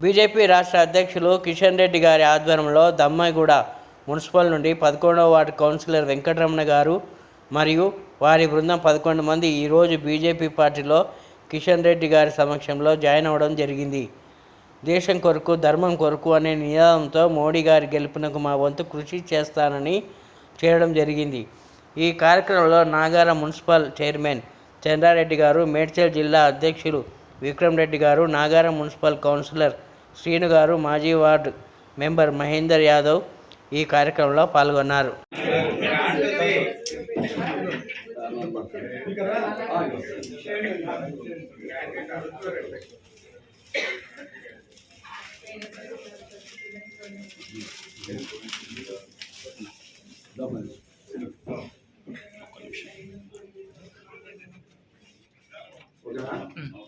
BJP రాష్ట్ర అధ్యక్షులు కిషన్ రెడ్డి గారి ఆధ్వర్యంలో దమ్మాయిగూడ మున్సిపల్ నుండి పదకొండవ వార్డు కౌన్సిలర్ వెంకటరమణ గారు మరియు వారి బృందం పదకొండు మంది ఈరోజు బీజేపీ పార్టీలో కిషన్ రెడ్డి గారి సమక్షంలో జాయిన్ అవ్వడం జరిగింది. దేశం కొరకు ధర్మం కొరకు అనే నినాదంతో మోడీ గారి గెలుపునకు మా వంతు కృషి చేస్తానని చేయడం జరిగింది. ఈ కార్యక్రమంలో నాగార మున్సిపల్ చైర్మన్ చంద్రారెడ్డి గారు మేడ్చల్ జిల్లా అధ్యక్షులు విక్రమ్ రెడ్డి గారు నాగారం మున్సిపల్ కౌన్సిలర్ శ్రీను గారు మాజీ వార్డు మెంబర్ మహేందర్ యాదవ్ ఈ కార్యక్రమంలో పాల్గొన్నారు. ఓకేనా